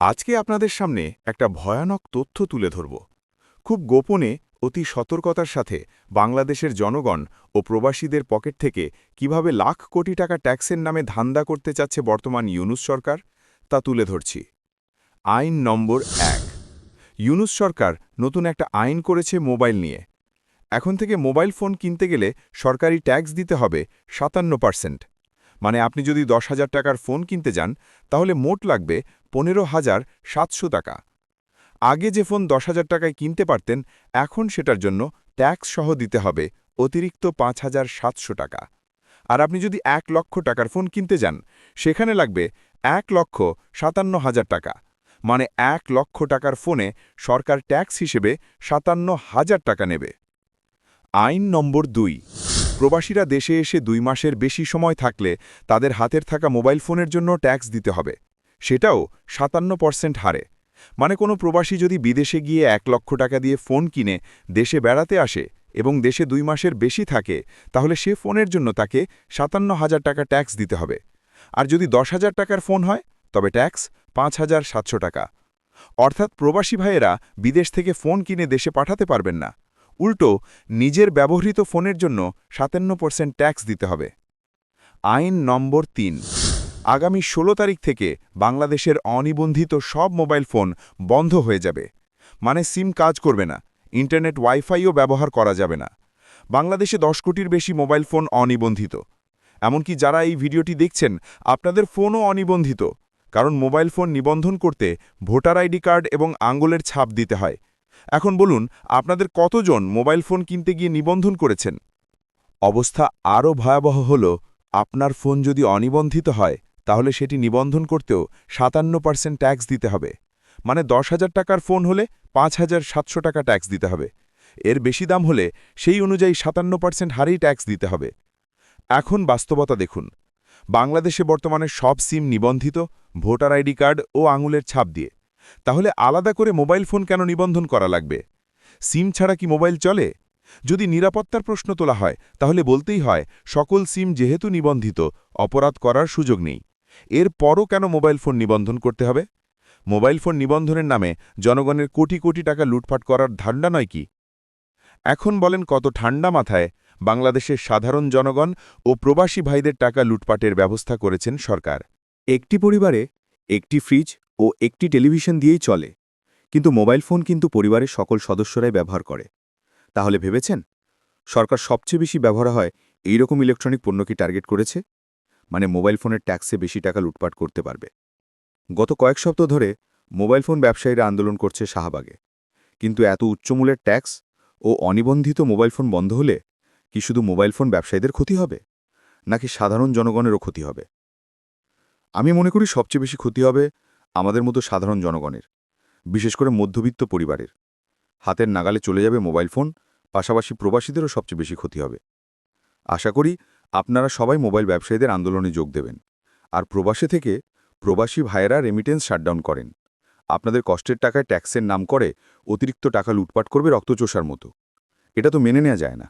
আজকে আপনাদের সামনে একটা ভয়ানক তথ্য তুলে ধরব। খুব গোপনে, অতি সতর্কতার সাথে বাংলাদেশের জনগণ ও প্রবাসীদের পকেট থেকে কীভাবে লাখ কোটি টাকা ট্যাক্সের নামে ধান্দা করতে চাচ্ছে বর্তমান ইউনুস সরকার, তা তুলে ধরছি। আইন নম্বর এক। ইউনুস সরকার নতুন একটা আইন করেছে মোবাইল নিয়ে। এখন থেকে মোবাইল ফোন কিনতে গেলে সরকারি ট্যাক্স দিতে হবে সাতান্ন পার্সেন্ট। মানে আপনি যদি দশ হাজার টাকার ফোন কিনতে যান, তাহলে মোট লাগবে পনেরো হাজার সাতশো টাকা। আগে যে ফোন দশ হাজার টাকায় কিনতে পারতেন, এখন সেটার জন্য ট্যাক্স সহ দিতে হবে অতিরিক্ত পাঁচ হাজার সাতশো টাকা। আর আপনি যদি এক লক্ষ টাকার ফোন কিনতে যান, সেখানে লাগবে এক লক্ষ সাতান্ন হাজার টাকা। মানে এক লক্ষ টাকার ফোনে সরকার ট্যাক্স হিসেবে সাতান্ন হাজার টাকা নেবে। আইন নম্বর দুই। প্রবাসীরা দেশে এসে দুই মাসের বেশি সময় থাকলে তাদের হাতের থাকা মোবাইল ফোনের জন্য ট্যাক্স দিতে হবে। সেটাও সাতান্ন পার্সেন্ট হারে। মানে কোনো প্রবাসী যদি বিদেশে গিয়ে এক লক্ষ টাকা দিয়ে ফোন কিনে দেশে বেড়াতে আসে এবং দেশে দুই মাসের বেশি থাকে, তাহলে সে ফোনের জন্য তাকে সাতান্ন হাজার টাকা ট্যাক্স দিতে হবে। আর যদি দশ হাজার টাকার ফোন হয়, তবে ট্যাক্স পাঁচ হাজার সাতশো টাকা। অর্থাৎ প্রবাসী ভাইয়েরা বিদেশ থেকে ফোন কিনে দেশে পাঠাতে পারবেন না। উল্টো, নিজের ব্যবহৃত ফোনের জন্য সাতান্ন পার্সেন্ট ট্যাক্স দিতে হবে। আইন নম্বর তিন। আগামী ১৬ তারিখ থেকে বাংলাদেশের অনিবন্ধিত সব মোবাইল ফোন বন্ধ হয়ে যাবে। মানে সিম কাজ করবে না, ইন্টারনেট ওয়াইফাইও ব্যবহার করা যাবে না। বাংলাদেশে দশ কোটির বেশি মোবাইল ফোন অনিবন্ধিত। এমনকি যারা এই ভিডিওটি দেখছেন, আপনাদের ফোনও অনিবন্ধিত, কারণ মোবাইল ফোন নিবন্ধন করতে ভোটার আইডি কার্ড এবং আঙ্গুলের ছাপ দিতে হয়। এখন বলুন, আপনাদের কতজন মোবাইল ফোন কিনতে গিয়ে নিবন্ধন করেছেন? অবস্থা আরও ভয়াবহ হল, আপনার ফোন যদি অনিবন্ধিত হয় তাহলে সেটি নিবন্ধন করতেও সাতান্ন পার্সেন্ট ট্যাক্স দিতে হবে। মানে দশ হাজার টাকার ফোন হলে পাঁচ হাজার সাতশো টাকা ট্যাক্স দিতে হবে। এর বেশি দাম হলে সেই অনুযায়ী সাতান্ন পার্সেন্ট হারেই ট্যাক্স দিতে হবে। এখন বাস্তবতা দেখুন। বাংলাদেশে বর্তমানে সব সিম নিবন্ধিত, ভোটার আইডি কার্ড ও আঙুলের ছাপ দিয়ে। তাহলে আলাদা করে মোবাইল ফোন কেন নিবন্ধন করা লাগবে? সিম ছাড়া কি মোবাইল চলে? যদি নিরাপত্তার প্রশ্ন তোলা হয়, তাহলে বলতেই হয়, সকল সিম যেহেতু নিবন্ধিত, অপরাধ করার সুযোগ নেই। এর পরও কেন মোবাইল ফোন নিবন্ধন করতে হবে? মোবাইল ফোন নিবন্ধনের নামে জনগণের কোটি কোটি টাকা লুটপাট করার ধান্ডা নয় কি? এখন বলেন কত ঠান্ডা মাথায় বাংলাদেশের সাধারণ জনগণ ও প্রবাসী ভাইদের টাকা লুটপাটের ব্যবস্থা করেছেন সরকার। একটি পরিবারে একটি ফ্রিজ ও একটি টেলিভিশন দিয়েই চলে। কিন্তু মোবাইল ফোন কিন্তু পরিবারের সকল সদস্যরাই ব্যবহার করে। তাহলে ভেবেছেন? সরকার সবচেয়ে বেশি ব্যবহার হয় এইরকম ইলেকট্রনিক পণ্যকে টার্গেট করেছে? মানে মোবাইল ফোনের ট্যাক্সে বেশি টাকা লুটপাট করতে পারবে। গত কয়েক সপ্তাহ ধরে মোবাইল ফোন ব্যবসায়ীরা আন্দোলন করছে শাহবাগে। কিন্তু এত উচ্চমূল্যের ট্যাক্স ও অনিবন্ধিত মোবাইল ফোন বন্ধ হলে কি শুধু মোবাইল ফোন ব্যবসায়ীদের ক্ষতি হবে? নাকি সাধারণ জনগণেরও ক্ষতি হবে? আমি মনে করি সবচেয়ে বেশি ক্ষতি হবে আমাদের মতো সাধারণ জনগণের, বিশেষ করে মধ্যবিত্ত পরিবারের। হাতের নাগালে চলে যাবে মোবাইল ফোন, পাশাপাশি প্রবাসীদেরও সবচেয়ে বেশি ক্ষতি হবে। আশা করি আপনারা সবাই মোবাইল ব্যবসায়ীদের আন্দোলনে যোগ দেবেন। আর প্রবাসে থেকে প্রবাসী ভাইয়েরা রেমিটেন্স শাটডাউন করেন। আপনাদের কষ্টের টাকায় ট্যাক্সের নাম করে অতিরিক্ত টাকা লুটপাট করবে রক্তচোষার মতো। এটা তো মেনে নেওয়া যায় না।